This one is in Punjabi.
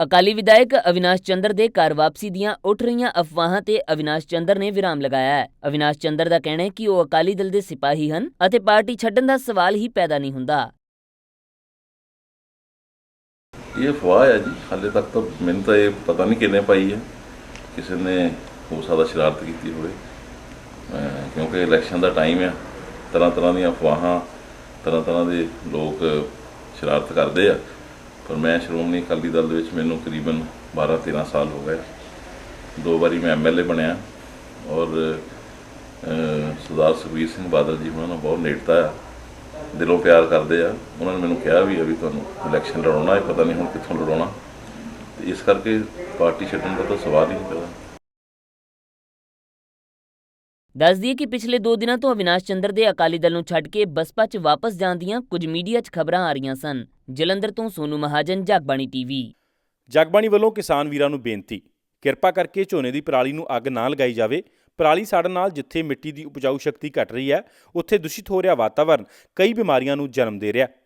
ਅਕਾਲੀ ਵਿਧਾਇਕ ਅਵਿਨਾਸ਼ ਚੰਦਰ ਦੇ ਘਰ ਵਾਪਸੀ ਦੀਆਂ ਉੱਠ ਰਹੀਆਂ ਅਫਵਾਹਾਂ ਤੇ ਅਵਿਨਾਸ਼ ਚੰਦਰ ਨੇ ਵਿਰਾਮ ਲਗਾਇਆ ਹੈ। ਅਵਿਨਾਸ਼ ਚੰਦਰ ਦਾ ਕਹਿਣਾ ਹੈ ਕਿ ਉਹ ਅਕਾਲੀ ਦਲ ਦੇ ਸਿਪਾਹੀ ਹਨ ਅਤੇ ਪਾਰਟੀ ਛੱਡਣ ਦਾ ਸਵਾਲ ਹੀ ਪੈਦਾ ਨਹੀਂ ਹੁੰਦਾ। ਇਹ ਅਫਵਾਹ ਹੈ ਜੀ, ਹਾਲੇ ਤੱਕ ਤਾਂ ਮੈਨੂੰ ਤਾਂ ਇਹ ਪਤਾ ਨਹੀਂ ਕਿੰਨੇ ਪਾਈ ਹੈ, ਕਿਸੇ ਨੇ ਹੋ ਸਕਦਾ ਸ਼ਰਾਰਤ ਕੀਤੀ ਹੋਵੇ। ਕਿਉਂਕਿ ਇਲੈਕਸ਼ਨ ਦਾ ਟਾਈਮ ਆ, ਤਰ੍ਹਾਂ ਤਰ੍ਹਾਂ ਦੀਆਂ ਅਫਵਾਹਾਂ, ਤਰ੍ਹਾਂ ਤਰ੍ਹਾਂ ਦੇ ਲੋਕ ਸ਼ਰਾਰਤ ਕਰਦੇ ਆ। ਪਰ ਮੈਂ ਸ਼੍ਰੋਮਣੀ ਅਕਾਲੀ ਦਲ ਦੇ ਵਿੱਚ ਮੈਨੂੰ ਤਕਰੀਬਨ 12 13 ਸਾਲ ਹੋ ਗਏ। ਦੋ ਵਾਰੀ ਮੈਂ ਐਮਐਲਏ ਬਣਿਆ ਔਰ ਸਰਦਾਰ ਸੁਖਬੀਰ ਸਿੰਘ ਬਾਦਲ ਜੀ ਉਹਨਾਂ ਨਾਲ ਬਹੁਤ ਨੇੜਤਾ ਆ, ਦਿਲੋਂ ਪਿਆਰ ਕਰਦੇ ਆ। ਉਹਨਾਂ ਨੇ ਮੈਨੂੰ ਕਿਹਾ ਵੀ ਅਭੀ ਤੁਹਾਨੂੰ ਇਲੈਕਸ਼ਨ ਲੜਾਉਣਾ ਹੈ, ਪਤਾ ਨਹੀਂ ਹੁਣ ਕਿੱਥੋਂ ਲੜਾਉਣਾ। ਤੇ ਇਸ ਕਰਕੇ ਪਾਰਟੀ ਛੱਡਣ ਦਾ ਤਾਂ ਸਵਾਲ ਹੀ ਨਹੀਂ ਪੈਦਾ। ਦੱਸ ਦਈਏ ਕਿ ਪਿਛਲੇ 2 ਦਿਨਾਂ ਤੋਂ ਅਵਿਨਾਸ਼ ਚੰਦਰ ਦੇ ਅਕਾਲੀ ਦਲ ਨੂੰ ਛੱਡ ਕੇ ਬਸਪਾ 'ਚ ਵਾਪਸ ਜਾਣ ਦੀਆਂ ਕੁਝ ਮੀਡੀਆ 'ਚ ਖਬਰਾਂ ਆ ਰਹੀਆਂ ਸਨ। ਜਲੰਧਰ ਤੋਂ ਸੋਨੂ ਮਹਾਜਨ, ਜਗਬਾਣੀ ਟੀਵੀ। ਜਗਬਾਣੀ ਵੱਲੋਂ ਕਿਸਾਨ ਵੀਰਾਂ ਨੂੰ ਬੇਨਤੀ, ਕਿਰਪਾ ਕਰਕੇ ਝੋਨੇ ਦੀ ਪਰਾਲੀ ਨੂੰ ਅੱਗ ਨਾ ਲਗਾਈ ਜਾਵੇ। ਪਰਾਲੀ ਸਾੜਨ ਨਾਲ ਜਿੱਥੇ ਮਿੱਟੀ ਦੀ ਉਪਜਾਊ ਸ਼ਕਤੀ ਘਟ ਰਹੀ ਹੈ, ਉੱਥੇ ਦੂਸ਼ਿਤ ਹੋ ਰਿਹਾ ਵਾਤਾਵਰਣ ਕਈ ਬਿਮਾਰੀਆਂ ਨੂੰ ਜਨਮ ਦੇ ਰਿਹਾ। ਹੈ